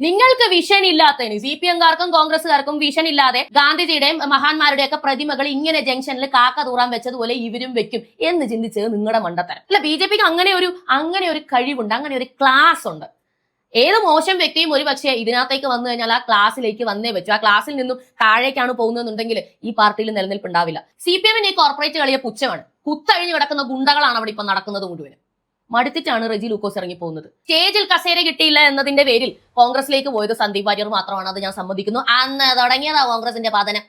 നിങ്ങൾക്ക് വിഷൻ ഇല്ലാത്തതിന് C P എംകാർക്കും കോൺഗ്രസ്സുകാർക്കും വിഷൻ ഇല്ലാതെ ഗാന്ധിജിയുടെയും മഹാന്മാരുടെയും ഒക്കെ പ്രതിമകൾ ഇങ്ങനെ ജംഗ്ഷനിൽ കാക്ക തൂറാൻ വെച്ചതുപോലെ ഇവരും വെക്കും എന്ന് ചിന്തിച്ചത് നിങ്ങളുടെ മണ്ടത്തരം. അല്ല ബി ജെ പിക്ക് അങ്ങനെ ഒരു അങ്ങനെ ഒരു കഴിവുണ്ട് അങ്ങനെ ഒരു ക്ലാസ് ഉണ്ട്. ഏത് മോശം വ്യക്തിയും ഒരു പക്ഷേ ഇതിനകത്തേക്ക് വന്നു കഴിഞ്ഞാൽ ആ ക്ലാസ്സിലേക്ക് വന്നേ വെച്ചു ആ ക്ലാസ്സിൽ നിന്നും താഴേക്കാണ് പോകുന്നതെന്നുണ്ടെങ്കിൽ ഈ പാർട്ടിയിൽ നിലനിൽപ്പുണ്ടാവില്ല. സി പി എമ്മിന് ഈ കോർപ്പറേറ്റ് കളിയെ പുച്ഛമാണ്. കുത്തഴിഞ്ഞു കിടക്കുന്ന ഗുണ്ടകളാണ് അവിടെ ഇപ്പൊ നടക്കുന്നത് മുഴുവനും. മടുത്തിട്ടാണ് റെജി ലൂക്കോസ് ഇറങ്ങി പോകുന്നത്. സ്റ്റേജിൽ കസേര കിട്ടിയില്ല എന്നതിന്റെ പേരിൽ കോൺഗ്രസിലേക്ക് പോയത് സന്ദീപ് വാര്യർ മാത്രമാണ് അത് ഞാൻ സമ്മതിക്കുന്നു. അന്ന് തുടങ്ങിയതാ കോൺഗ്രസിന്റെ പതനം.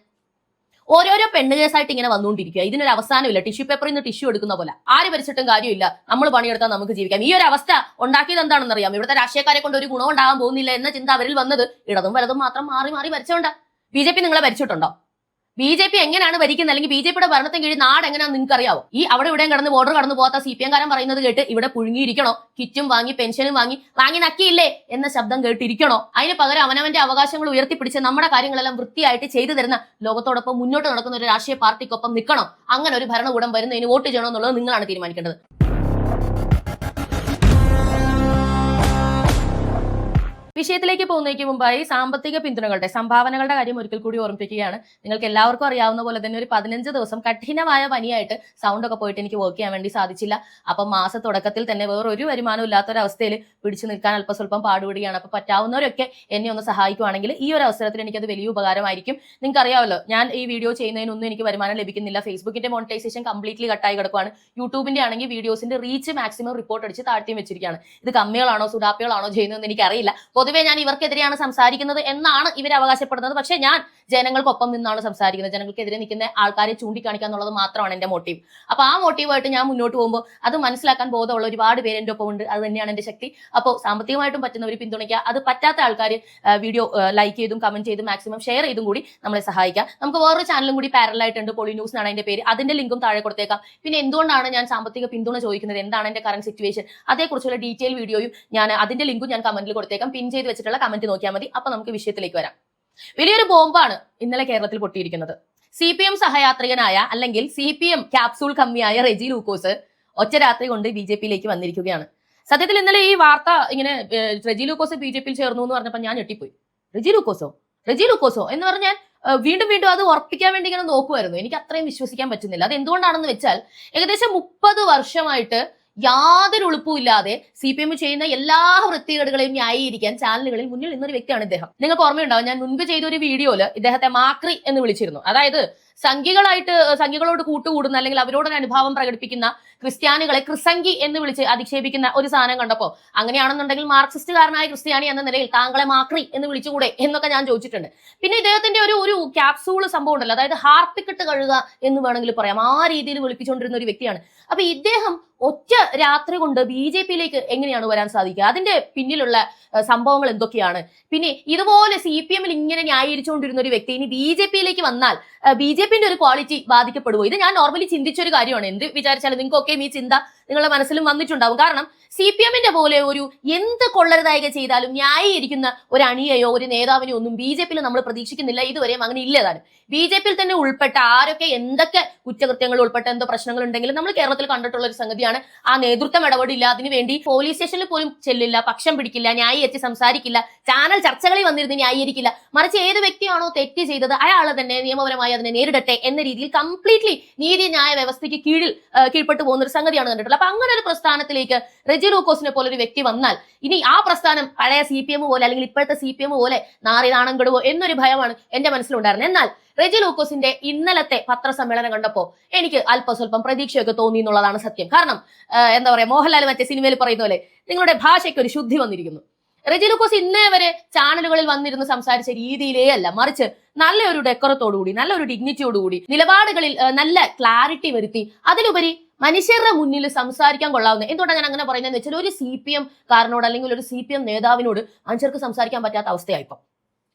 ഓരോരോ പെണ്ണ് കേസായിട്ട് ഇങ്ങനെ വന്നുകൊണ്ടിരിക്കുക. ഇതിനൊരു അവസാനമില്ല. ടിഷ്യൂ പേപ്പറിൽ നിന്ന് ടിഷ്യൂ എടുക്കുന്ന പോലെ. ആര് ഭരിച്ചിട്ടും കാര്യമില്ല. നമ്മൾ പണിയെടുത്താൽ നമുക്ക് ജീവിക്കാം. ഈ ഒരു അവസ്ഥ ഉണ്ടാക്കിയത് എന്താണെന്ന് അറിയാം ഇവിടുത്തെ രാഷ്ട്രീയക്കാരെ കൊണ്ട് ഒരു ഗുണം ഉണ്ടാകാൻ പോകുന്നില്ല എന്ന ചിന്ത അവരിൽ വന്നത് ഇടതും വലതും മാത്രം മാറി മാറി വരച്ചോണ്ട ബി ജെ പി നിങ്ങളെ ഭരിച്ചിട്ടുണ്ടോ? ബി ജെ പി എങ്ങനെയാണ് ഭരിക്കുന്നത്? അല്ലെങ്കിൽ ബി ജെ പിയുടെ ഭരണത്തിന് കീഴിൽ നാട് എങ്ങനെയാണെന്ന് നിങ്ങൾക്ക് അറിയാവോ ഈ അവിടെ ഇവിടെയും കടന്ന് ബോർഡർ കടന്ന് പോകാത്ത സി പി എം കാരൻ പറയുന്നത് കേട്ട് ഇവിടെ പുഴുങ്ങിയിരിക്കണോ? കിറ്റും വാങ്ങി പെൻഷനും വാങ്ങി വാങ്ങി നക്കിയില്ലേ എന്ന ശബ്ദം കേട്ടിരിക്കണോ? അതിന് പകരം അവനവന്റെ അവകാശങ്ങൾ ഉയർത്തിപ്പിടിച്ച് നമ്മുടെ കാര്യങ്ങളെല്ലാം വൃത്തിയായിട്ട് ചെയ്തു തരുന്ന ലോകത്തോടൊപ്പം മുന്നോട്ട് നടക്കുന്ന ഒരു രാഷ്ട്രീയ പാർട്ടിക്കൊപ്പം നിൽക്കണോ? അങ്ങനെ ഒരു ഭരണകൂടം വരുന്നതിന് വോട്ട് ചെയ്യണമെന്നുള്ളത് നിങ്ങളാണ് തീരുമാനിക്കേണ്ടത്. വിഷയത്തിലേക്ക് പോകുന്നതിന് മുമ്പായി സാമ്പത്തിക പിന്തുണകളുടെ സംഭാവനകളുടെ കാര്യം ഒരിക്കൽ കൂടി ഓർമ്മിപ്പിക്കുകയാണ്. നിങ്ങൾക്ക് എല്ലാവർക്കും അറിയാവുന്ന പോലെ തന്നെ ഒരു പതിനഞ്ച് ദിവസം കഠിനമായ പനിയായിട്ട് സൗണ്ട് ഒക്കെ പോയിട്ട് എനിക്ക് വർക്ക് ചെയ്യാൻ വേണ്ടി സാധിച്ചില്ല. അപ്പം മാസ തുടക്കത്തിൽ തന്നെ വേറൊരു വരുമാനം ഇല്ലാത്തൊരവസ്ഥയിൽ പിടിച്ചു നിൽക്കാൻ അല്പസ്വല്പം പാടുപെടുകയാണ്. അപ്പോൾ പറ്റാവുന്നവരൊക്കെ എന്നെ ഒന്ന് സഹായിക്കുവാണെങ്കിൽ ഈ ഒരു അവസരത്തിൽ എനിക്കത് വലിയ ഉപകാരമായിരിക്കും. നിങ്ങൾക്ക് അറിയാമല്ലോ ഞാൻ ഈ വീഡിയോ ചെയ്യുന്നതിനൊന്നും എനിക്ക് വരുമാനം ലഭിക്കുന്നില്ല. ഫേസ്ബുക്കിന്റെ മോണിറ്റൈസേഷൻ കംപ്ലീറ്റ്ലി കട്ടായി കിടക്കുവാണ്. യൂട്യൂബിന്റെ ആണെങ്കിൽ വീഡിയോസിന്റെ റീച്ച് മാക്സിമം റിപ്പോർട്ട് അടിച്ച് താഴ്ത്തിയും വെച്ചിരിക്കുകയാണ്. ഇത് കമ്മികളാണോ സുഡാപ്പികളാണോ ചെയ്യുന്നതെന്ന് എനിക്കറിയില്ല. പൊതുവേ ഞാൻ ഇവർക്കെതിരെയാണ് സംസാരിക്കുന്നത് എന്നാണ് ഇവർ അവകാശപ്പെടുന്നത്. പക്ഷേ ഞാൻ ജനങ്ങൾക്കൊപ്പം നിന്നാണ് സംസാരിക്കുന്നത്. ജനങ്ങൾക്കെതിരെ നിൽക്കുന്ന ആൾക്കാരെ ചൂണ്ടിക്കാണിക്കുക എന്നുള്ളത് മാത്രമാണ് എന്റെ മോട്ടീവ് അപ്പൊ ആ മോട്ടീവായിട്ട് ഞാൻ മുന്നോട്ട് പോകുമ്പോൾ അത് മനസ്സിലാക്കാൻ ബോധമുള്ള ഒരുപാട് പേര് എന്റെ ഒപ്പം ഉണ്ട് അത് തന്നെയാണ് എന്റെ ശക്തി. അപ്പോൾ സാമ്പത്തികമായിട്ടും പറ്റുന്നവർ പിന്തുണയ്ക്കുക അത് പറ്റാത്ത ആൾക്കാർ വീഡിയോ ലൈക്ക് ചെയ്തും കമന്റ് ചെയ്തും മാക്സിമം ഷെയർ ചെയ്തും കൂടി നമ്മളെ സഹായിക്കുക നമുക്ക് വേറൊരു ചാനലും കൂടി പാരലായിട്ടുണ്ട് പൊളി ന്യൂസ് എന്നാണ് അതിന്റെ പേര്. അതിന്റെ ലിങ്കും താഴെ കൊടുത്തേക്കാം. പിന്നെ എന്തുകൊണ്ടാണ് ഞാൻ സാമ്പത്തിക പിന്തുണ ചോദിക്കുന്നത്? എന്താണ് എന്റെ കറന്റ് സിറ്റുവേഷൻ അതേക്കുറിച്ചുള്ള ഡീറ്റെയിൽ വീഡിയോയും ഞാൻ അതിന്റെ ലിങ്കും ഞാൻ കമന്റിൽ കൊടുത്തേക്കാം. പിൻ ചെയ്ത് വെച്ചിട്ടുള്ള കമന്റ് നോക്കിയാൽ മതി. അപ്പൊ നമുക്ക് വിഷയത്തിലേക്ക് വരാം. വലിയൊരു ബോംബാണ് ഇന്നലെ കേരളത്തിൽ പൊട്ടിയിരിക്കുന്നത്. സി പി എം സഹയാത്രികനായ അല്ലെങ്കിൽ സി പി എം ക്യാപ്സൂൾ കമ്മിയായ റെജി ലൂക്കോസ് ഒറ്റ രാത്രി കൊണ്ട് ബി ജെ പിയിലേക്ക് വന്നിരിക്കുകയാണ്. സത്യത്തിൽ ഇന്നലെ ഈ വാർത്ത ഇങ്ങനെ റെജി ലൂക്കോസ് ബി ജെ പിയിൽ ചേർന്നു എന്ന് പറഞ്ഞപ്പോൾ ഞാൻ ഞെട്ടിപ്പോയി. റെജി ലൂക്കോസോ? റെജി ലൂക്കോസോ? എന്ന് പറഞ്ഞാൽ വീണ്ടും വീണ്ടും അത് ഉറപ്പിക്കാൻ വേണ്ടി ഇങ്ങനെ നോക്കുമായിരുന്നു എനിക്ക് അത്രയും വിശ്വസിക്കാൻ പറ്റുന്നില്ല. അത് എന്തുകൊണ്ടാണെന്ന് വെച്ചാൽ ഏകദേശം മുപ്പത് വർഷമായിട്ട് യാതൊരു ഉളുപ്പുമില്ലാതെ സി പി എം ചെയ്യുന്ന എല്ലാ വൃത്തികേടുകളെയും ന്യായീകരിക്കാൻ ചാനലുകളിൽ മുന്നിൽ നിന്നൊരു വ്യക്തിയാണ് ഇദ്ദേഹം. നിങ്ങൾക്ക് ഓർമ്മയുണ്ടാവും ഞാൻ മുൻപ് ചെയ്ത ഒരു വീഡിയോയിൽ ഇദ്ദേഹത്തെ മാക്രി എന്ന് വിളിച്ചിരുന്നു. അതായത് സംഘികളായിട്ട് സംഘികളോട് കൂട്ടുകൂടുന്ന അല്ലെങ്കിൽ അവരോടൊരു അനുഭാവം പ്രകടിപ്പിക്കുന്ന ക്രിസ്ത്യാനികളെ ക്രിസംഗി എന്ന് വിളിച്ച് അധിക്ഷേപിക്കുന്ന ഒരു സാധനം കണ്ടപ്പോൾ അങ്ങനെയാണെന്നുണ്ടെങ്കിൽ മാർക്സിസ്റ്റുകാരനായ ക്രിസ്ത്യാനി എന്ന നിലയിൽ താങ്കളെ മാക്രി എന്ന് വിളിച്ചുകൂടെ എന്നൊക്കെ ഞാൻ ചോദിച്ചിട്ടുണ്ട്. പിന്നെ ഇദ്ദേഹത്തിന്റെ ഒരു ഒരു ക്യാപ്സൂൾ സംഭവം ഉണ്ടല്ലോ. അതായത് ഹാർപ്പിക്കിട്ട് കഴുകുക എന്ന് വേണമെങ്കിൽ പറയാം. ആ രീതിയിൽ വിളിപ്പിച്ചുകൊണ്ടിരുന്ന ഒരു വ്യക്തിയാണ്. അപ്പൊ ഇദ്ദേഹം ഒറ്റ രാത്രി കൊണ്ട് ബി ജെ പിയിലേക്ക് എങ്ങനെയാണ് വരാൻ സാധിക്കുക? അതിന്റെ പിന്നിലുള്ള സംഭവങ്ങൾ എന്തൊക്കെയാണ്? പിന്നെ ഇതുപോലെ സി പി എമ്മിൽ ഇങ്ങനെ ന്യായീകരിച്ചുകൊണ്ടിരുന്ന ഒരു വ്യക്തി ഇനി ബി ജെ പിയിലേക്ക് വന്നാൽ ബി ജെ പിന്റെ ഒരു ക്വാളിറ്റി ബാധിക്കപ്പെടുമോ? ഇത് ഞാൻ നോർമലി ചിന്തിച്ച ഒരു കാര്യമാണ്. എന്ത് വിചാരിച്ചാലും നിങ്ങൾക്കൊക്കെ ഈ ചിന്ത നിങ്ങളുടെ മനസ്സിലും വന്നിട്ടുണ്ടാവും. കാരണം സി പി എമ്മിന്റെ പോലെ ഒരു എന്ത് കൊള്ളരുതായിക ചെയ്താലും ന്യായീകരിക്കുന്ന ഒരു അണിയെയോ ഒരു നേതാവിനെയോ ഒന്നും ബി ജെ പിയിൽ നമ്മൾ പ്രതീക്ഷിക്കുന്നില്ല. ഇതുവരെയും അങ്ങനെ ഇല്ലതാണ് ബി ജെ പിയിൽ തന്നെ ഉൾപ്പെട്ട ആരൊക്കെ എന്തൊക്കെ കുറ്റകൃത്യങ്ങൾ ഉൾപ്പെട്ട എന്തോ പ്രശ്നങ്ങൾ ഉണ്ടെങ്കിലും നമ്മൾ കേരളത്തിൽ കണ്ടിട്ടുള്ള ഒരു സംഗതിയാണ്. ആ നേതൃത്വം ഇടപെടില്ല. അതിനുവേണ്ടി പോലീസ് സ്റ്റേഷനിൽ പോലും ചെല്ലില്ല പക്ഷം പിടിക്കില്ല ന്യായീകരിച്ച് സംസാരിക്കില്ല ചാനൽ ചർച്ചകളിൽ വന്നിരുന്ന് ന്യായീകരിക്കില്ല. മറിച്ച് ഏത് വ്യക്തിയാണോ തെറ്റ് ചെയ്തത് അയാൾ തന്നെ നിയമപരമായി അതിനെ നേരിടട്ടെ എന്ന രീതിയിൽ കംപ്ലീറ്റ്ലി നീതി ന്യായ വ്യവസ്ഥയ്ക്ക് കീഴിൽ കീഴ്പ്പെട്ടു പോകുന്ന ഒരു സംഗതിയാണ് കണ്ടിട്ടുള്ളത്. അപ്പൊ അങ്ങനെ ഒരു പ്രസ്ഥാനത്തിലേക്ക് റെജി ലൂക്കോസിനെ പോലെ ഒരു വ്യക്തി വന്നാൽ ഇനി ആ പ്രസ്ഥാനം പഴയ സി പി എം പോലെ അല്ലെങ്കിൽ ഇപ്പോഴത്തെ സി പി എം പോലെ നാറി നാണം എന്നൊരു ഭയമാണ് എന്റെ മനസ്സിലുണ്ടായിരുന്നത് എന്നാൽ റെജി ലൂക്കോസിന്റെ ഇന്നലത്തെ പത്രസമ്മേളനം കണ്ടപ്പോ എനിക്ക് അല്പസ്വല്പം പ്രതീക്ഷയൊക്കെ തോന്നി എന്നുള്ളതാണ് സത്യം. കാരണം എന്താ പറയാ മോഹൻലാൽ മറ്റേ സിനിമയിൽ പറയുന്ന പോലെ നിങ്ങളുടെ ഭാഷയ്ക്ക് ഒരു ശുദ്ധി വന്നിരിക്കുന്നു. റെജി ലൂക്കോസ് ഇന്നേ വരെ ചാനലുകളിൽ വന്നിരുന്ന് സംസാരിച്ച രീതിയിലേ അല്ല. മറിച്ച് നല്ലൊരു ഡെക്കറത്തോടുകൂടി നല്ലൊരു ഡിഗ്നിറ്റിയോടുകൂടി നിലപാടുകളിൽ നല്ല ക്ലാരിറ്റി വരുത്തി അതിലുപരി മനുഷ്യരുടെ മുന്നിൽ സംസാരിക്കാൻ കൊള്ളാവുന്ന എന്തുകൊണ്ടാണ് ഞാൻ അങ്ങനെ പറയുന്നത് വെച്ചാൽ ഒരു സി പി എം കാരനോട് അല്ലെങ്കിൽ ഒരു സി പി എം നേതാവിനോട് മനുഷ്യർക്ക് സംസാരിക്കാൻ പറ്റാത്ത അവസ്ഥയായിപ്പം.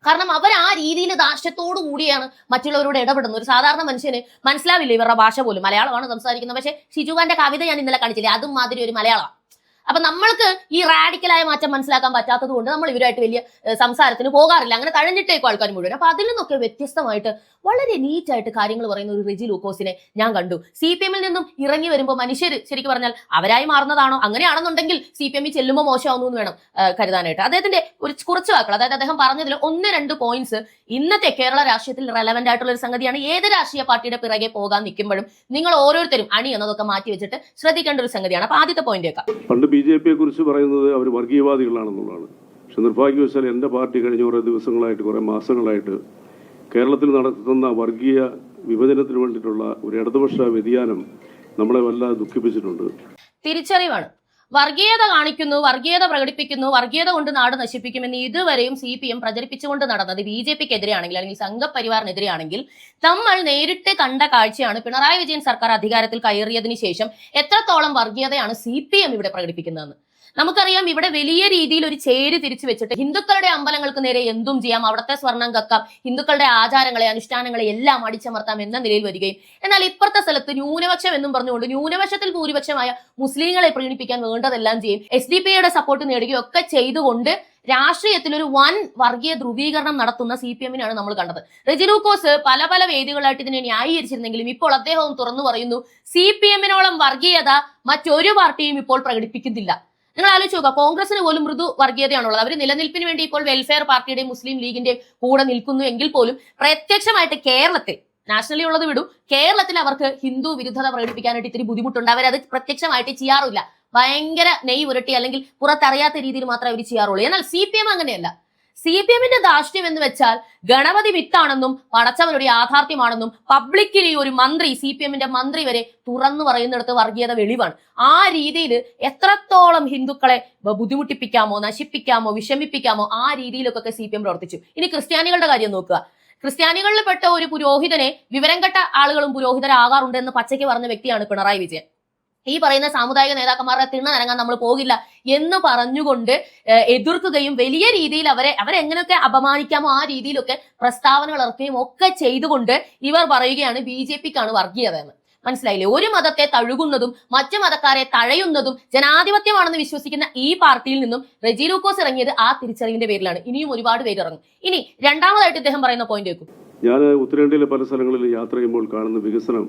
കാരണം അവർ ആ രീതിയിൽ ദാർഷ്ട്യത്തോടു കൂടിയാണ് മറ്റുള്ളവരോട് ഇടപെടുന്നത്. ഒരു സാധാരണ മനുഷ്യന് മനസ്സിലാവില്ല ഇവരുടെ ഭാഷ പോലും? മലയാളമാണ് സംസാരിക്കുന്നത്. പക്ഷേ ഷിജുവാന്റെ കവിത ഞാൻ ഇന്നലെ കാണിച്ചില്ലേ? അതും മാതിരി ഒരു മലയാളമാണ്. അപ്പൊ നമ്മൾക്ക് ഈ റാഡിക്കലായ മാറ്റം മനസ്സിലാക്കാൻ പറ്റാത്തത് കൊണ്ട് നമ്മൾ ഇവരുമായിട്ട് വലിയ സംസാരത്തിന് പോകാറില്ല. അങ്ങനെ തഴഞ്ഞിട്ടേക്കും ആൾക്കാർ മുഴുവൻ അപ്പൊ അതിൽ നിന്നൊക്കെ വ്യത്യസ്തമായിട്ട് വളരെ നീറ്റായിട്ട് കാര്യങ്ങൾ പറയുന്ന ഒരു റിജി ലൂക്കോസിനെ ഞാൻ കണ്ടു. സി പി എമ്മിൽ നിന്നും ഇറങ്ങി വരുമ്പോൾ മനുഷ്യർ ശരിക്കും പറഞ്ഞാൽ അവരായി മാറുന്നതാണോ? അങ്ങനെയാണെന്നുണ്ടെങ്കിൽ സി പി എമ്മിൽ ചെല്ലുമ്പോൾ മോശമാവുന്നു എന്ന് വേണം കരുതാനായിട്ട്. അദ്ദേഹത്തിന്റെ ഒരു കുറച്ച് വാക്കുകൾ അതായത് അദ്ദേഹം പറഞ്ഞതിൽ ഒന്ന് രണ്ട് പോയിന്റ്സ് ഇന്നത്തെ കേരള രാഷ്ട്രീയത്തിൽ റെലവെന്റ് ആയിട്ടുള്ള ഒരു സംഗതിയാണ്. ഏത് രാഷ്ട്രീയ പാർട്ടിയുടെ പിറകെ പോകാൻ നിൽക്കുമ്പോഴും നിങ്ങൾ ഓരോരുത്തരും അണി എന്നതൊക്കെ മാറ്റി വെച്ചിട്ട് ശ്രദ്ധിക്കേണ്ട ഒരു സംഗതിയാണ്. അപ്പൊ ആദ്യത്തെ പോയിന്റ് കേൾക്കാം. ബി ജെ പിയെ കുറിച്ച് പറയുന്നത് അവർ വർഗീയവാദികളാണെന്നുള്ളതാണ്. പക്ഷെ നിർഭാഗ്യവശാൽ എന്റെ പാർട്ടി കഴിഞ്ഞ കുറേ ദിവസങ്ങളായിട്ട് കുറേ മാസങ്ങളായിട്ട് കേരളത്തിൽ നടത്തുന്ന വർഗീയ വിഭജനത്തിന് വേണ്ടിയിട്ടുള്ള ഒരു ഇടതുപക്ഷ വ്യതിയാനം നമ്മളെ വല്ലാതെ ദുഃഖിപ്പിച്ചിട്ടുണ്ട്. തിരിച്ചറിവാണ്. വർഗീയത കാണിക്കുന്നു വർഗീയത പ്രകടിപ്പിക്കുന്നു വർഗീയത കൊണ്ട് നാട് നശിപ്പിക്കുമെന്ന് ഇതുവരെയും സി പി എം പ്രചരിപ്പിച്ചുകൊണ്ട് നടന്നത് ബി ജെ പിക്ക് എതിരെയാണെങ്കിൽ അല്ലെങ്കിൽ സംഘപരിവാറിനെതിരെയാണെങ്കിൽ നമ്മൾ നേരിട്ട് കണ്ട കാഴ്ചയാണ് പിണറായി വിജയൻ സർക്കാർ അധികാരത്തിൽ കയറിയതിനു ശേഷം എത്രത്തോളം വർഗീയതയാണ് സി പി എം ഇവിടെ പ്രകടിപ്പിക്കുന്നതെന്ന്. നമുക്കറിയാം ഇവിടെ വലിയ രീതിയിൽ ഒരു ചേര് തിരിച്ചു വെച്ചിട്ട് ഹിന്ദുക്കളുടെ അമ്പലങ്ങൾക്ക് നേരെ എന്തും ചെയ്യാം അവിടുത്തെ സ്വർണം കക്കാം ഹിന്ദുക്കളുടെ ആചാരങ്ങളെ അനുഷ്ഠാനങ്ങളെ എല്ലാം അടിച്ചമർത്താം എന്ന നിലയിൽ വരികയും എന്നാൽ ഇപ്പുറത്തെ സ്ഥലത്ത് ന്യൂനപക്ഷം എന്നും പറഞ്ഞുകൊണ്ട് ന്യൂനപക്ഷത്തിൽ ഭൂരിപക്ഷമായ മുസ്ലിങ്ങളെ പ്രീണിപ്പിക്കാൻ വേണ്ടതെല്ലാം ചെയ്യും. എസ് ഡി പി യുടെ സപ്പോർട്ട് നേടുകയും ഒക്കെ ചെയ്തുകൊണ്ട് രാഷ്ട്രീയത്തിൽ ഒരു വൻ വർഗീയ ധ്രുവീകരണം നടത്തുന്ന സി പി എമ്മിനാണ് നമ്മൾ കണ്ടത്. റെജിലൂക്കോസ് പല പല വേദികളായിട്ട് ഇതിനെ ന്യായീകരിച്ചിരുന്നെങ്കിലും ഇപ്പോൾ അദ്ദേഹവും തുറന്നു പറയുന്നു സി പി എമ്മിനോളം വർഗീയത മറ്റൊരു പാർട്ടിയും ഇപ്പോൾ പ്രകടിപ്പിക്കുന്നില്ല. നിങ്ങൾ ആലോചിച്ച് നോക്കുക. കോൺഗ്രസിന് പോലും മൃദു വർഗീയതയാണുള്ളത്. അവർ നിലനിൽപ്പിന് വേണ്ടി ഇപ്പോൾ വെൽഫെയർ പാർട്ടിയുടെയും മുസ്ലിം ലീഗിന്റെയും കൂടെ നിൽക്കുന്നു എങ്കിൽ പോലും പ്രത്യക്ഷമായിട്ട് കേരളത്തിൽ നാഷണലി ഉള്ളത് വിടും കേരളത്തിൽ അവർക്ക് ഹിന്ദു വിരുദ്ധത പ്രകടിപ്പിക്കാനായിട്ട് ഇത്തിരി ബുദ്ധിമുട്ടുണ്ട്. അവരത് പ്രത്യക്ഷമായിട്ട് ചെയ്യാറില്ല. ഭയങ്കര നെയ് ഉരട്ടി അല്ലെങ്കിൽ പുറത്തറിയാത്ത രീതിയിൽ മാത്രമേ അവർ ചെയ്യാറുള്ളൂ. എന്നാൽ സി അങ്ങനെയല്ല. സി പി എമ്മിന്റെ ധാർഷ്ട്യം എന്ന് വെച്ചാൽ ഗണപതി വിത്താണെന്നും പടച്ചവരുടെ യാഥാർത്ഥ്യമാണെന്നും പബ്ലിക്കിൽ ഒരു മന്ത്രി സി പി എമ്മിന്റെ മന്ത്രി വരെ തുറന്നു പറയുന്നിടത്ത് വർഗീയത വെളിവാണ്. ആ രീതിയിൽ എത്രത്തോളം ഹിന്ദുക്കളെ ബുദ്ധിമുട്ടിപ്പിക്കാമോ നശിപ്പിക്കാമോ വിഷമിപ്പിക്കാമോ ആ രീതിയിലൊക്കെ സി പി എം പ്രവർത്തിച്ചു. ഇനി ക്രിസ്ത്യാനികളുടെ കാര്യം നോക്കുക. ക്രിസ്ത്യാനികളിൽ പെട്ട ഒരു പുരോഹിതനെ വിവരം കെട്ട ആളുകളും പുരോഹിതരാകാറുണ്ട് എന്ന് പച്ചയ്ക്ക് പറഞ്ഞ വ്യക്തിയാണ് പിണറായി വിജയൻ. ഈ പറയുന്ന സാമുദായിക നേതാക്കന്മാരുടെ തിണ്ണ നമ്മൾ പോകില്ല എന്ന് പറഞ്ഞുകൊണ്ട് എതിർക്കുകയും വലിയ രീതിയിൽ അവരെ അവരെങ്ങനെയൊക്കെ അപമാനിക്കാമോ ആ രീതിയിലൊക്കെ പ്രസ്താവനകൾ ഇറക്കുകയും ഒക്കെ ചെയ്തുകൊണ്ട് ഇവർ പറയുകയാണ് ബി ജെ പിക്കാണ് വർഗീയതെന്ന് മനസ്സിലായില്ലേ? ഒരു മതത്തെ തഴുകുന്നതും മറ്റു മതക്കാരെ തഴയുന്നതും ജനാധിപത്യമാണെന്ന് വിശ്വസിക്കുന്ന ഈ പാർട്ടിയിൽ നിന്നും റെജി ലൂക്കോസ് ഇറങ്ങിയത് ആ തിരിച്ചറിവിന്റെ പേരിലാണ്. ഇനിയും ഒരുപാട് പേര് ഇറങ്ങും. ഇനി രണ്ടാമതായിട്ട് ഇദ്ദേഹം പറയുന്ന പോയിന്റ് വെക്കും ഞാൻ ഉത്തരേന്ത്യയിലെ പല സ്ഥലങ്ങളിൽ യാത്ര ചെയ്യുമ്പോൾ കാണുന്ന വികസനം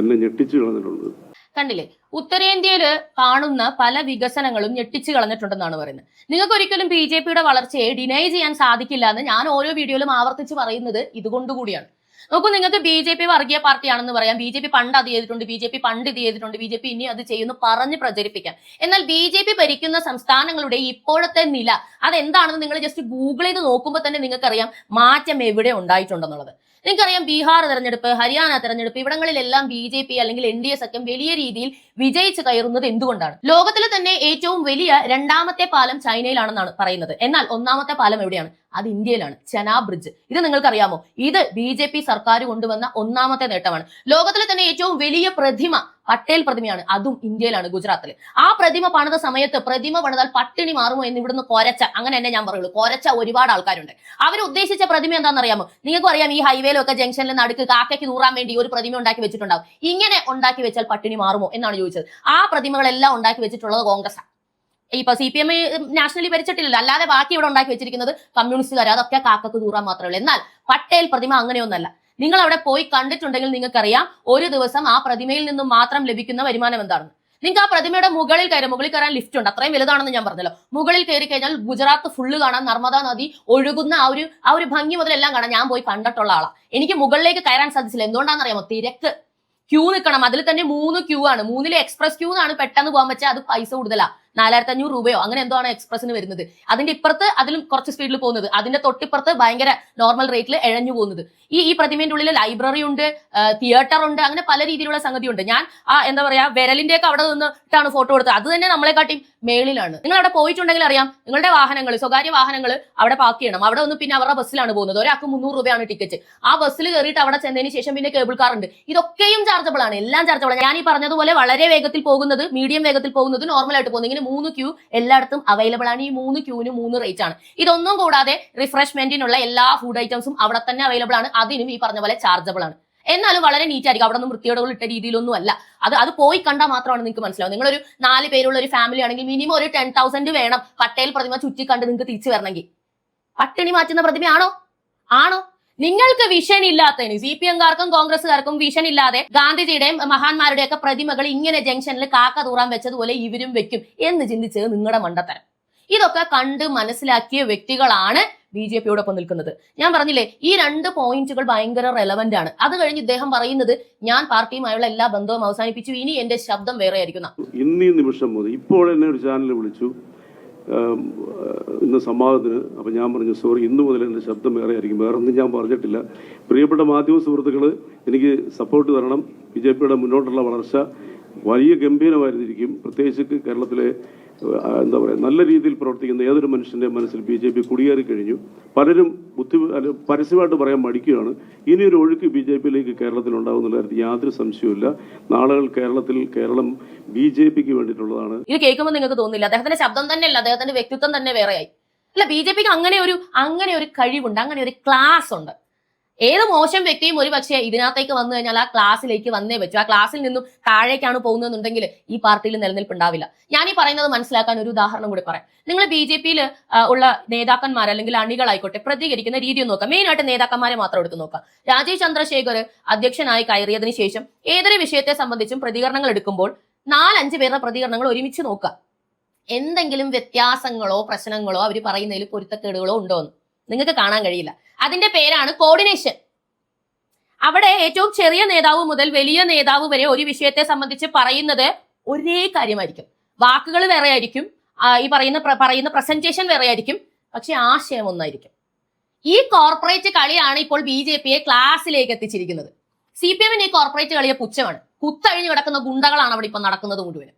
എന്നെ ഞെട്ടിച്ചു കളഞ്ഞിട്ടുണ്ട്. കണ്ടില്ലേ? ഉത്തരേന്ത്യയിൽ കാണുന്ന പല വികസനങ്ങളും ഞെട്ടിച്ചു കളഞ്ഞിട്ടുണ്ടെന്നാണ് പറയുന്നത്. നിങ്ങൾക്ക് ഒരിക്കലും ബി ജെ പിയുടെ വളർച്ചയെ ഡിനൈ ചെയ്യാൻ സാധിക്കില്ല എന്ന് ഞാൻ ഓരോ വീഡിയോയിലും ആവർത്തിച്ച് പറയുന്നത് ഇതുകൊണ്ടുകൂടിയാണ് നോക്കൂ നിങ്ങൾക്ക് ബി ജെ പി വർഗീയ പാർട്ടിയാണെന്ന് പറയാം. ബി ജെ പി പണ്ട് അത് ചെയ്തിട്ടുണ്ട് ബി ജെ പി പണ്ട് ഇത് ചെയ്തിട്ടുണ്ട് ബി ജെ പി ഇനി അത് ചെയ്യുന്നു പറഞ്ഞ് പ്രചരിപ്പിക്കാം. എന്നാൽ ബി ജെ പി ഭരിക്കുന്ന സംസ്ഥാനങ്ങളുടെ ഇപ്പോഴത്തെ നില അതെന്താണെന്ന് നിങ്ങൾ ജസ്റ്റ് ഗൂഗിൾ ചെയ്ത് നോക്കുമ്പോൾ തന്നെ നിങ്ങൾക്കറിയാം മാറ്റം എവിടെ ഉണ്ടായിട്ടുണ്ടെന്നുള്ളത്. നിങ്ങൾക്കറിയാം ബീഹാർ തെരഞ്ഞെടുപ്പ് ഹരിയാന തെരഞ്ഞെടുപ്പ് ഇവിടങ്ങളിലെല്ലാം ബി ജെ പി അല്ലെങ്കിൽ എൻ ഡി എ സഖ്യം വലിയ രീതിയിൽ വിജയിച്ച് കയറുന്നത് എന്തുകൊണ്ടാണ്? ലോകത്തിലെ തന്നെ ഏറ്റവും വലിയ രണ്ടാമത്തെ പാലം ചൈനയിലാണെന്നാണ് പറയുന്നത്. എന്നാൽ ഒന്നാമത്തെ പാലം എവിടെയാണ്? അത് ഇന്ത്യയിലാണ്. ചെനാ ബ്രിഡ്ജ്. ഇത് നിങ്ങൾക്കറിയാമോ? ഇത് ബി ജെ പി സർക്കാർ കൊണ്ടുവന്ന ഒന്നാമത്തെ നേട്ടമാണ്. ലോകത്തിലെ തന്നെ ഏറ്റവും വലിയ പ്രതിമ പട്ടേൽ പ്രതിമയാണ്. അതും ഇന്ത്യയിലാണ് ഗുജറാത്തിൽ ആ പ്രതിമ പണിത സമയത്ത് പ്രതിമ പണിതാൽ പട്ടിണി മാറുമോ എന്ന് ഇവിടുന്ന് കൊരച്ച അങ്ങനെ തന്നെ ഞാൻ പറയുള്ളൂ. കൊരച്ച ഒരുപാട് ആൾക്കാരുണ്ട്. അവർ ഉദ്ദേശിച്ച പ്രതിമ എന്താണെന്ന് അറിയാമോ നിങ്ങൾക്കും അറിയാം ഈ ഹൈവേയിലൊക്കെ ജംഗ്ഷനിൽ നടുക്ക് കാക്കയ്ക്ക് നൂറാൻ വേണ്ടി ഒരു പ്രതിമ ഉണ്ടാക്കി വെച്ചിട്ടുണ്ടാവും. ഇങ്ങനെ ഉണ്ടാക്കി വെച്ചാൽ പട്ടിണി മാറുമോ എന്നാണ് ചോദിച്ചത്. ആ പ്രതിമകളെല്ലാം ഉണ്ടാക്കി വെച്ചിട്ടുള്ളത് കോൺഗ്രസ് ഇപ്പൊ സി പി എം നാഷണലി ഭരിച്ചിട്ടില്ല അല്ലാതെ ബാക്കി ഇവിടെ ഉണ്ടാക്കി വെച്ചിരിക്കുന്നത് കമ്മ്യൂണിസ്റ്റുകാർ അതൊക്കെ കാക്കക്ക് ദൂറാൻ മാത്രമേ ഉള്ളൂ. എന്നാൽ പട്ടേൽ പ്രതിമ അങ്ങനെയൊന്നല്ല. നിങ്ങൾ അവിടെ പോയി കണ്ടിട്ടുണ്ടെങ്കിൽ നിങ്ങൾക്കറിയാം ഒരു ദിവസം ആ പ്രതിമയിൽ നിന്നും മാത്രം ലഭിക്കുന്ന വരുമാനം എന്താണ്. നിങ്ങൾക്ക് ആ പ്രതിമയുടെ മുകളിൽ കയറി മുകളിൽ കയറാൻ ലിഫ്റ്റ് ഉണ്ട്. അത്രയും വലുതാണെന്ന് ഞാൻ പറഞ്ഞല്ലോ. മുകളിൽ കയറി കഴിഞ്ഞാൽ ഗുജറാത്ത് ഫുള്ള് കാണാം. നർമ്മദ നദി ഒഴുകുന്ന ആ ഒരു ആ ഒരു ഭംഗി മുതലെല്ലാം കാണാം. ഞാൻ പോയി കണ്ടിട്ടുള്ള ആളാണ് എനിക്ക് മുകളിലേക്ക് കയറാൻ സാധിച്ചില്ല. എന്തുകൊണ്ടാണെന്ന് അറിയാമോ തിരക്ക്. ക്യൂ നിൽക്കണം. അതിൽ തന്നെ മൂന്ന് ക്യൂ ആണ്. മൂന്നിലെ എക്സ്പ്രസ് ക്യൂ എന്നാണ് പെട്ടെന്ന് പോകാൻ പറ്റുക അത് പൈസ കൂടുതലാണ് നാലായിരത്തി അഞ്ഞൂറ് രൂപയോ? അങ്ങനെ എന്തോ ആണ് എക്സ്പ്രസിന് വരുന്നത്? അതിന്റെ ഇപ്പുറത്ത് അതിലും കുറച്ച് സ്പീഡിൽ പോകുന്നത്. അതിന്റെ തൊട്ടിപ്പുറത്ത് ഭയങ്കര നോർമൽ റേറ്റിൽ എഴഞ്ഞു പോകുന്നത്. ഈ ഈ പ്രതിമയുടെ ഉള്ളിൽ ലൈബ്രറി ഉണ്ട് തിയേറ്റർ ഉണ്ട് അങ്ങനെ പല രീതിയിലുള്ള സംഗതി ഉണ്ട് ഞാൻ ആ എന്താ പറയാ വിരലിന്റെ ഒക്കെ അവിടെ നിന്നിട്ടാണ് ഫോട്ടോ എടുത്തത് അത് തന്നെ നമ്മളെക്കാട്ടി മേളിലാണ്. നിങ്ങൾ അവിടെ പോയിട്ടുണ്ടെങ്കിൽ അറിയാം നിങ്ങളുടെ വാഹനങ്ങൾ സ്വകാര്യ വാഹനങ്ങൾ അവിടെ പാർക്ക് ചെയ്യണം. അവിടെ ഒന്ന് പിന്നെ അവരുടെ ബസ്സിലാണ് പോകുന്നത്. ഒരാൾക്ക് മുന്നൂറ് രൂപയാണ് ടിക്കറ്റ് ആ ബസ്സിൽ കയറിയിട്ട് അവിടെ ചെന്നതിന് ശേഷം പിന്നെ കേബിൾ കാർ ഉണ്ട്. ഇതൊക്കെയും ചാർജബിൾ ആണ്. എല്ലാം ചാർജബിൾ ആണ്. ഞാൻ ഈ പറഞ്ഞതുപോലെ വളരെ വേഗത്തിൽ പോകുന്നത് മീഡിയം വേഗത്തിൽ പോകുന്നത് നോർമൽ ആയിട്ട് പോകുന്നത് ഇങ്ങനെ മൂന്ന് ക്യൂ എല്ലായിടത്തും അവൈലബിൾ ആണ്. ഈ മൂന്ന് ക്യൂവിന് മൂന്ന് റേറ്റ് ആണ്. ഇതൊന്നും കൂടാതെ റിഫ്രഷ്മെന്റിനുള്ള എല്ലാ ഫുഡ് ഐറ്റംസും അവിടെ തന്നെ അവൈലബിൾ ആണ്. അതിനും ഈ പറഞ്ഞ പോലെ ചാർജബിൾ ആണ്. എന്നാലും വളരെ നീറ്റ് ആയിരിക്കും. അവിടെ ഒന്നും വൃത്തിയോടുകൾ ഇട്ട രീതിയിലൊന്നും അല്ല അത് അത് പോയി കണ്ടാൽ മാത്രമാണ് നിങ്ങൾക്ക് മനസ്സിലാവും നിങ്ങളൊരു നാല് പേരുള്ള ഒരു ഫാമിലി ആണെങ്കിൽ മിനിമം ഒരു ടെൻ തൗസൻഡ് വേണം പട്ടേൽ പ്രതിമ ചുറ്റി കണ്ട് നിങ്ങൾക്ക് തിരിച്ചു വരണമെങ്കിൽ. പട്ടിണി മാറ്റുന്ന പ്രതിമയാണോ? ആണോ? നിങ്ങൾക്ക് വിഷൻ ഇല്ലാത്തതിന് സി പി എംകാർക്കും കോൺഗ്രസ്സുകാർക്കും വിഷൻ ഇല്ലാതെ ഗാന്ധിജിയുടെയും മഹാന്മാരുടെയും ഒക്കെ പ്രതിമകൾ ഇങ്ങനെ ജംഗ്ഷനിൽ കാക്ക തൂറാൻ വെച്ചതുപോലെ ഇവരും വെക്കും എന്ന് ചിന്തിച്ചത് നിങ്ങളുടെ മണ്ടത്തരം. ഇതൊക്കെ കണ്ട് മനസ്സിലാക്കിയ വ്യക്തികളാണ് ബി ജെ പിയോടൊപ്പം നിൽക്കുന്നത്. ഞാൻ പറഞ്ഞില്ലേ ഈ രണ്ട് പോയിന്റുകൾ ഭയങ്കര റെലവന്റ് ആണ്. അത് കഴിഞ്ഞ് ഇദ്ദേഹം പറയുന്നത് ഞാൻ പാർട്ടിയുമായുള്ള എല്ലാ ബന്ധവും അവസാനിപ്പിച്ചു ഇനി എന്റെ ശബ്ദം വേറെ ആയിരിക്കുന്ന ഇന്നീ നിമിഷം മുതൽ ഇപ്പോൾ എന്നെ ഒരു ചാനൽ വിളിച്ചു. ഇന്ന് സംവാദത്തിന് അപ്പം ഞാൻ പറഞ്ഞു സോറി ഇന്ന് മുതൽ എന്റെ ശബ്ദം വേറെ ആയിരിക്കും വേറെ ഒന്നും ഞാൻ പറഞ്ഞിട്ടില്ല. പ്രിയപ്പെട്ട മാധ്യമ സുഹൃത്തുക്കൾ എനിക്ക് സപ്പോർട്ട് തരണം. ബി ജെ പിയുടെ മുന്നോട്ടുള്ള വളർച്ച വലിയ ഗംഭീരമായിരുന്നിരിക്കും. പ്രത്യേകിച്ച് കേരളത്തിലെ എന്താ പറയുക നല്ല രീതിയിൽ പ്രവർത്തിക്കുന്ന ഏതൊരു മനുഷ്യന്റെ മനസ്സിൽ ബി ജെ പി കുടിയേറി കഴിഞ്ഞു. പലരും ബുദ്ധി പരസ്യമായിട്ട് പറയാൻ മടിക്കുകയാണ്. ഇനിയൊരു ഒഴുക്ക് ബി ജെ പിയിലേക്ക് കേരളത്തിൽ ഉണ്ടാകുന്നുള്ള കാര്യത്തിൽ യാതൊരു സംശയവുമില്ല. നാളുകൾ കേരളത്തിൽ കേരളം ബി ജെ പിക്ക് വേണ്ടിയിട്ടുള്ളതാണ്. ഇത് കേൾക്കുമ്പോൾ നിങ്ങൾക്ക് തോന്നില്ല. അദ്ദേഹത്തിന്റെ ശബ്ദം തന്നെയല്ല അദ്ദേഹത്തിന്റെ വ്യക്തിത്വം തന്നെ വേറെയായി. അല്ല ബി ജെ പിക്ക് അങ്ങനെ ഒരു അങ്ങനെ ഒരു കഴിവുണ്ട് അങ്ങനെ ഒരു ക്ലാസ് ഉണ്ട്. ഏത് മോശം വ്യക്തിയും ഒരു പക്ഷേ ഇതിനകത്തേക്ക് വന്നു കഴിഞ്ഞാൽ ആ ക്ലാസ്സിലേക്ക് വന്നേ വെച്ചു ആ ക്ലാസ്സിൽ നിന്നും താഴേക്കാണ് പോകുന്നതെന്നുണ്ടെങ്കിൽ ഈ പാർട്ടിയിൽ നിലനിൽപ്പുണ്ടാവില്ല. ഞാൻ ഈ പറയുന്നത് മനസ്സിലാക്കാൻ ഒരു ഉദാഹരണം കൂടി പറയാം. നിങ്ങൾ ബി ജെ പിയിൽ ഉള്ള നേതാക്കന്മാർ അല്ലെങ്കിൽ അണികളായിക്കോട്ടെ പ്രതികരിക്കുന്ന രീതി നോക്കാം. മെയിനായിട്ട് നേതാക്കന്മാരെ മാത്രം എടുത്ത് നോക്കാം. രാജീവ് ചന്ദ്രശേഖർ അധ്യക്ഷനായി കയറിയതിന് ശേഷം ഏതൊരു വിഷയത്തെ സംബന്ധിച്ചും പ്രതികരണങ്ങൾ എടുക്കുമ്പോൾ നാലഞ്ച് പേരുടെ പ്രതികരണങ്ങൾ ഒരുമിച്ച് നോക്കുക. എന്തെങ്കിലും വ്യത്യാസങ്ങളോ പ്രശ്നങ്ങളോ അവർ പറയുന്നതിൽ പൊരുത്തക്കേടുകളോ ഉണ്ടോ എന്ന് നിങ്ങൾക്ക് കാണാൻ കഴിയില്ല. അതിന്റെ പേരാണ് കോർഡിനേഷൻ അവിടെ ഏറ്റവും ചെറിയ നേതാവ് മുതൽ വലിയ നേതാവ് വരെ ഒരു വിഷയത്തെ സംബന്ധിച്ച് പറയുന്നത് ഒരേ കാര്യമായിരിക്കും. വാക്കുകൾ വേറെ ആയിരിക്കും ഈ പറയുന്ന പറയുന്ന പ്രസന്റേഷൻ വേറെ ആയിരിക്കും പക്ഷെ ആശയം ഒന്നായിരിക്കും. ഈ കോർപ്പറേറ്റ് കളിയാണ് ഇപ്പോൾ ബി ജെ പിയെ ക്ലാസ്സിലേക്ക് എത്തിച്ചിരിക്കുന്നത്. സി പി എമ്മിന് ഈ കോർപ്പറേറ്റ് കളിയെ പുച്ഛമാണ്. കുത്തഴിഞ്ഞു കിടക്കുന്ന ഗുണ്ടകളാണ് അവിടെ ഇപ്പൊ നടക്കുന്നത് മുഴുവൻ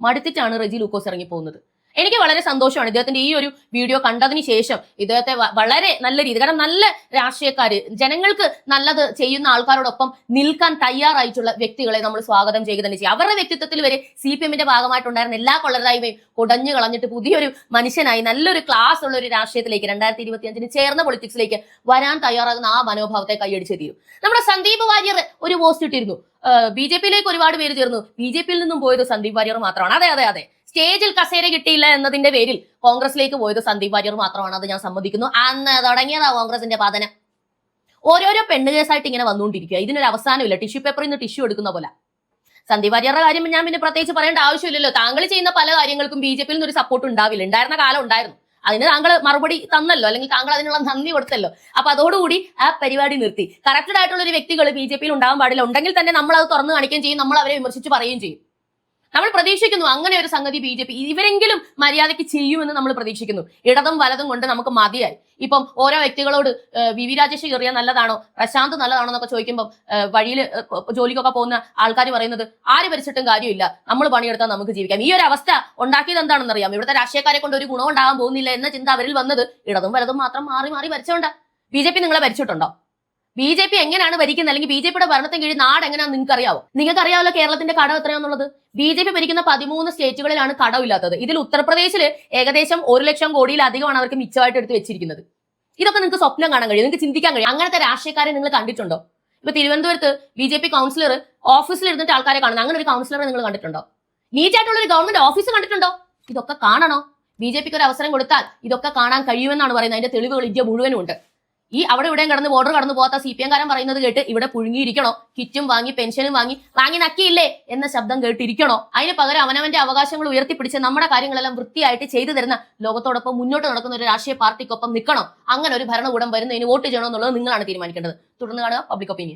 മടുത്തിട്ടാണ് റെജി ലൂക്കോസ് ഇറങ്ങി പോകുന്നത് എനിക്ക് വളരെ സന്തോഷമാണ് ഇദ്ദേഹത്തിന്റെ ഈ ഒരു വീഡിയോ കണ്ടതിന് ശേഷം ഇദ്ദേഹത്തെ വളരെ നല്ല രീതി കാരണം നല്ല രാഷ്ട്രീയക്കാര് ജനങ്ങൾക്ക് നല്ലത് ചെയ്യുന്ന ആൾക്കാരോടൊപ്പം നിൽക്കാൻ തയ്യാറായിട്ടുള്ള വ്യക്തികളെ നമ്മൾ സ്വാഗതം ചെയ്യുക തന്നെ ചെയ്യും. അവരുടെ വ്യക്തിത്വത്തിൽ വരെ സി പി എമ്മിന്റെ ഭാഗമായിട്ടുണ്ടായിരുന്ന എല്ലാ കൊള്ളരായ്മയും കുടഞ്ഞു കളഞ്ഞിട്ട് പുതിയൊരു മനുഷ്യനായി നല്ലൊരു ക്ലാസ് ഉള്ള ഒരു രാഷ്ട്രീയത്തിലേക്ക് രണ്ടായിരത്തി ഇരുപത്തി അഞ്ചിന് ചേർന്ന പൊളിറ്റിക്സിലേക്ക് വരാൻ തയ്യാറാകുന്ന ആ മനോഭാവത്തെ കൈയടിച്ച് തീരും നമ്മുടെ സന്ദീപ് വാര്യർ ഒരു പോസ്റ്റ് ഇട്ടിരുന്നു. ബി ജെ പിയിലേക്ക് ഒരുപാട് പേര് ചേർന്നു. ബി ജെ പിയിൽ നിന്നും പോയത് സന്ദീപ് വാര്യർ മാത്രമാണ്. അതെ അതെ അതെ. സ്റ്റേജിൽ കസേര കിട്ടിയില്ല എന്നതിന്റെ പേരിൽ കോൺഗ്രസിലേക്ക് പോയത് സന്ദീപ് വാര്യർ മാത്രമാണ് അത് ഞാൻ സമ്മതിക്കുന്നു. അന്ന് തുടങ്ങിയതാ കോൺഗ്രസിന്റെ പതനം. ഓരോരോ പെണ്ണ് കേസായിട്ട് ഇങ്ങനെ വന്നുകൊണ്ടിരിക്കുക. ഇതിനൊരു അവസാനമില്ല. ടിഷ്യൂ പേപ്പറിൽ നിന്ന് ടിഷ്യൂ എടുക്കുന്ന പോലെ. സന്ദീപ് വാര്യറുടെ കാര്യം ഞാൻ പിന്നെ പ്രത്യേകിച്ച് പറയേണ്ട ആവശ്യമില്ലല്ലോ. താങ്കൾ ചെയ്യുന്ന പല കാര്യങ്ങൾക്കും ബി ജെ പിയിൽ നിന്നൊരു സപ്പോർട്ട് ഉണ്ടാവില്ല. ഉണ്ടായിരുന്ന കാലം ഉണ്ടായിരുന്നു. അതിന് താങ്കൾ മറുപടി തന്നല്ലോ. അല്ലെങ്കിൽ താങ്കൾ അതിനുള്ള നന്ദി കൊടുത്തല്ലോ. അപ്പൊ അതോടുകൂടി ആ പരിപാടി നിർത്തി. കറക്റ്റഡ് ആയിട്ടുള്ള ഒരു വ്യക്തികൾ ബി ജെ പിയിൽ ഉണ്ടാവാൻ പാടില്ല. ഉണ്ടെങ്കിൽ തന്നെ നമ്മൾ അത് തുറന്നു കാണിക്കുകയും ചെയ്യും. നമ്മൾ അവരെ വിമർശിച്ച് പറയുകയും ചെയ്യും. നമ്മൾ പ്രതീക്ഷിക്കുന്നു അങ്ങനെ ഒരു സംഗതി ബി ജെ പി ഇവരെങ്കിലും മര്യാദയ്ക്ക് ചെയ്യുമെന്ന് നമ്മൾ പ്രതീക്ഷിക്കുന്നു. ഇടതും വലതും കൊണ്ട് നമുക്ക് മതിയായി. ഇപ്പം ഓരോ വ്യക്തികളോട് വി വി രാജേഷ് കയറിയ നല്ലതാണോ? പ്രശാന്ത് നല്ലതാണോ എന്നൊക്കെ ചോദിക്കുമ്പോൾ വഴിയിൽ ജോലിക്കൊക്കെ പോകുന്ന ആൾക്കാർ പറയുന്നത് ആര് ഭരിച്ചിട്ടും കാര്യമില്ല. നമ്മൾ പണിയെടുത്താൽ നമുക്ക് ജീവിക്കാം. ഈ ഒരു അവസ്ഥ ഉണ്ടാക്കിയത് എന്താണെന്ന് അറിയാം ഇവിടുത്തെ രാഷ്ട്രീയക്കാരെ കൊണ്ട് ഒരു ഗുണം ഉണ്ടാകാൻ പോകുന്നില്ല എന്ന ചിന്ത അവരിൽ വന്നത് ഇടതും വലതും മാത്രം മാറി മാറി ഭരിച്ചോണ്ട. ബി ജെ പി നിങ്ങളെ ഭരിച്ചിട്ടുണ്ടോ? ബി ജെ പി എങ്ങനെയാണ് ഭരിക്കുന്നത്? അല്ലെങ്കിൽ ബി ജെ പിയുടെ ഭരണത്തിന് കീഴിൽ നാട് എങ്ങനെയാണെന്ന് നിങ്ങൾക്ക് അറിയാവോ നിങ്ങൾക്ക് അറിയാമല്ലോ കേരളത്തിന്റെ കടം എത്രയാണെന്നുള്ളത്. ബി ജെ പി ഭരിക്കുന്ന പതിമൂന്ന് സ്റ്റേറ്റുകളിലാണ് കടമില്ലാത്തത്. ഇതിൽ ഉത്തർപ്രദേശിൽ ഏകദേശം ഒരു ലക്ഷം കോടിയിലധികമാണ് അവർക്ക് മിച്ചമായിട്ട് എടുത്ത് വെച്ചിരിക്കുന്നത്. ഇതൊക്കെ നിങ്ങൾക്ക് സ്വപ്നം കാണാൻ കഴിയും. നിങ്ങൾക്ക് ചിന്തിക്കാൻ കഴിയും. അങ്ങനത്തെ രാഷ്ട്രീയക്കാരെ നിങ്ങൾ കണ്ടിട്ടുണ്ടോ? ഇപ്പൊ തിരുവനന്തപുരത്ത് ബി ജെ പി കൗൺസിലർ ഓഫീസിൽ ഇരുന്നിട്ട് ആൾക്കാരെ കാണുന്നത് അങ്ങനെ ഒരു കൗൺസിലറെ നിങ്ങൾ കണ്ടിട്ടുണ്ടോ? നീറ്റായിട്ടുള്ള ഒരു ഗവൺമെന്റ് ഓഫീസ് കണ്ടിട്ടുണ്ടോ? ഇതൊക്കെ കാണണോ? ബി ജെ പിക്ക് ഒരു അവസരം കൊടുത്താൽ ഇതൊക്കെ കാണാൻ കഴിയുമെന്നാണ് പറയുന്നത്. അതിന്റെ തെളിവുകൾ ഇന്ത്യ മുഴുവനും ഉണ്ട്. ഈ അവിടെ ഇവിടെയും കടന്ന് ബോർഡർ കടന്നു പോകാത്ത സി പി എംകാരൻ പറയുന്നത് കേട്ട് ഇവിടെ പുഴുങ്ങിയിരിക്കണോ? കിറ്റും വാങ്ങി പെൻഷനും വാങ്ങി വാങ്ങി നക്കിയില്ലേ? എന്ന ശബ്ദം കേട്ടിരിക്കണോ? അതിന് പകരം അവനവന്റെ അവകാശങ്ങൾ ഉയർത്തിപ്പിടിച്ച് നമ്മുടെ കാര്യങ്ങളെല്ലാം വൃത്തിയായിട്ട് ചെയ്തു തരുന്ന ലോകത്തോടൊപ്പം മുന്നോട്ട് നടക്കുന്ന ഒരു രാഷ്ട്രീയ പാർട്ടിക്കൊപ്പം നിൽക്കണോ? അങ്ങനെ ഒരു ഭരണകൂടം വരുന്നതിന് വോട്ട് ചെയ്യണോ എന്നുള്ളത് നിങ്ങളാണ് തീരുമാനിക്കേണ്ടത്. തുടർന്ന് കാണുക പബ്ലിക് ഒപ്പീനിയൻ